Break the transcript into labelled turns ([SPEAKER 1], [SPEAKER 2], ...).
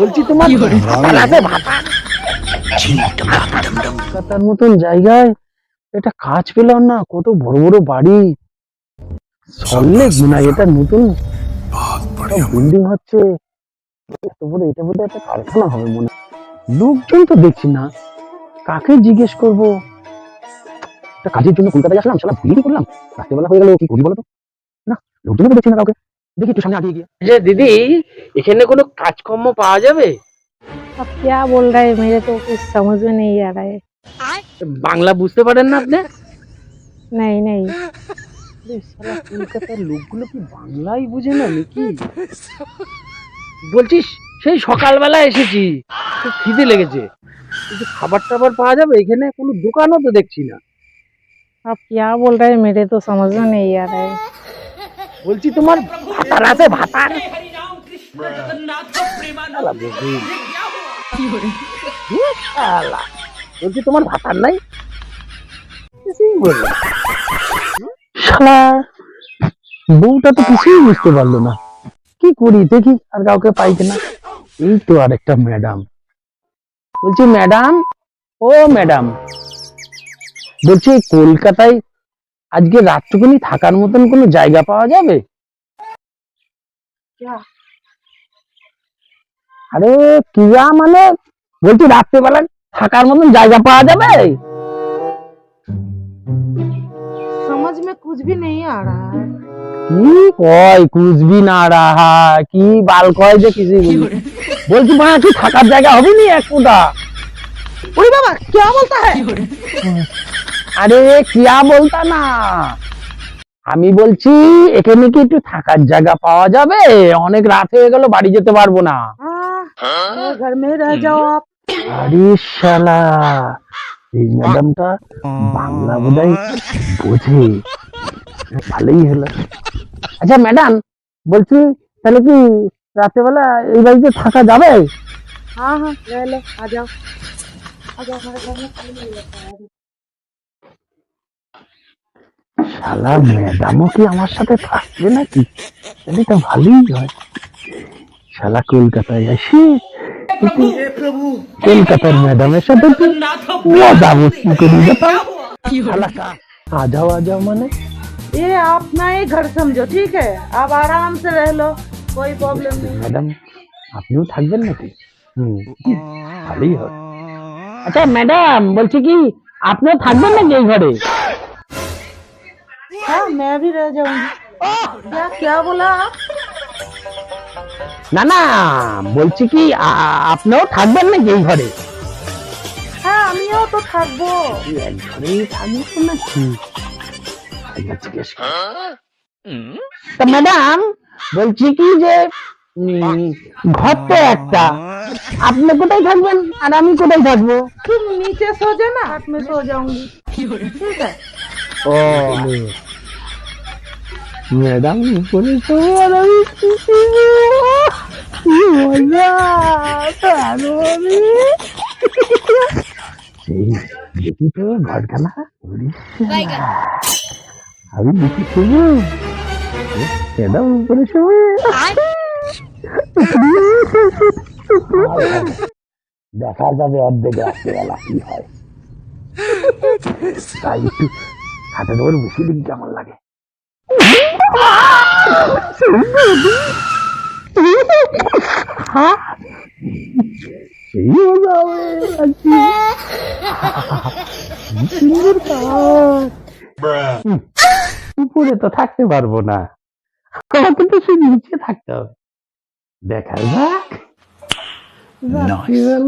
[SPEAKER 1] বলছি তোমার কলকাতার মতন জায়গায় এটা কাজ পেলাম না কত বড় বড় বাড়ি। সল্লে গুনা এটা নতুন বিল্ডিং হচ্ছে। বড় এটা বোধহয় একটা কারখানা হবে মনে লোকজন তো দেখছি না। কাকে জিজ্ঞেস করব? একটা কাজের জন্য কলকাতায় আসলাম সালা ভুলই করলাম। রাত্রেবেলা হয়ে গেল কি করি বলো তো? না লোকজন তো দেখছি না কাউকে। দেখি একটু সামনে আগিয়ে গিয়ে যে দিদি এখানে কোনো কাজকর্ম পাওয়া যাবে
[SPEAKER 2] अब क्या बोल रहे हैं मेरे तो कुछ समझ में नहीं आ रहा है
[SPEAKER 1] বাংলা বুঝতে পারেন না আপনি
[SPEAKER 2] नहीं नहीं
[SPEAKER 1] আরে শালা কলকাতার লোকগুলো কি বাংলাই বুঝে না নাকি বলছিস সেই সকালবেলা এসেছি খুব খিদে লেগেছে কিন্তু খাবার টাবার পাওয়া যাবে এখানে কোনো দোকানও তো দেখছি না
[SPEAKER 2] आप क्या बोल रहे हैं मेरे तो समझ में नहीं आ रहा है
[SPEAKER 1] বলছি তোমার ভাতার আছে ভাতার। বলছি তোমার ভাতার নাই? বউটা তো কিছুই বুঝতে পারল না। কি করি দেখি আর কাউকে পাই কিনা। এই তো আর একটা ম্যাডাম বলছি ম্যাডাম ও ম্যাডাম বলছি কলকাতায় আজকে রাতটুকুনি থাকার মতন কোনো জায়গা পাওয়া যাবে? আরে কিয়া মানে? বলছি রাত্রেবেলা থাকার মতন জায়গা পাওয়া যাবে?
[SPEAKER 2] রা
[SPEAKER 1] কি বাল কয় যে বলছি মা কি থাকার জায়গা হবে নি এক কোটা ওরে বাবা কে বলতে হয় আরে ক্রিয়া বলতা না। আমি বলছি এখানে কি একটু থাকার জায়গা পাওয়া যাবে? অনেক রাত হয়ে গেল বাড়ি যেতে পারব না। বাংলা বোঝে। ভালোই হলো। আচ্ছা ম্যাডাম বলছি তাহলে কি রাত্রেবেলা এই বাড়িতে থাকা যাবে?
[SPEAKER 2] হ্যাঁ হ্যাঁ
[SPEAKER 1] শালা ম্যাডামও কি আমার সাথে থাকবে নাকি তাহলে তো ভালোই হয় শালা কলকাতায় আসি কলকাতার ম্যাডামের সাথে কি মজা মস্তি করে যেতাম শালা কা आ जाओ आ जाओ মানে
[SPEAKER 2] ये आप ना ही घर समझो ठीक है आप आराम से रह लो कोई प्रॉब्लम नहीं
[SPEAKER 1] ম্যাডাম আপনিও থাকবেন নাকি হুম ভালোই হয় আচ্ছা ম্যাডাম বলছি কি আপনিও থাকবেন নাকি এই ঘরে
[SPEAKER 2] हाँ मैं भी रह जाऊंगी क्या क्या बोला आप
[SPEAKER 1] না না বলছি কি আ- আপনিও থাকবেন নাকি এই ঘরে
[SPEAKER 2] হ্যাঁ আমিও তো থাকবো
[SPEAKER 1] এক ঘরেই থাকবো নাকি একবার জিজ্ঞেস করি। তা ম্যাডাম বলছি কি যে উম, ঘর তো একটা আপনি কোথায় থাকবেন আর আমি কোথায় থাকবো
[SPEAKER 2] तुम नीचे सो जाना हाथ में सो जाऊंगी ठीक है
[SPEAKER 1] ও ম্যাডাম উপরে তো আর আমি কি মজা সেই দেখি তো ঘরখানা উড়িষ্যা। আমি দেখি শুভ ম্যাডাম উপরে শুভ দেখা যাবে অর্ধেক রাত্রিবেলা কি হয়। তাই একটু হাতের ওপর বসে দিন কেমন লাগে। উপরে তো থাকতে পারব না। আমাকে তো সে নিচে থাকতে হবে। দেখা যাক Nice.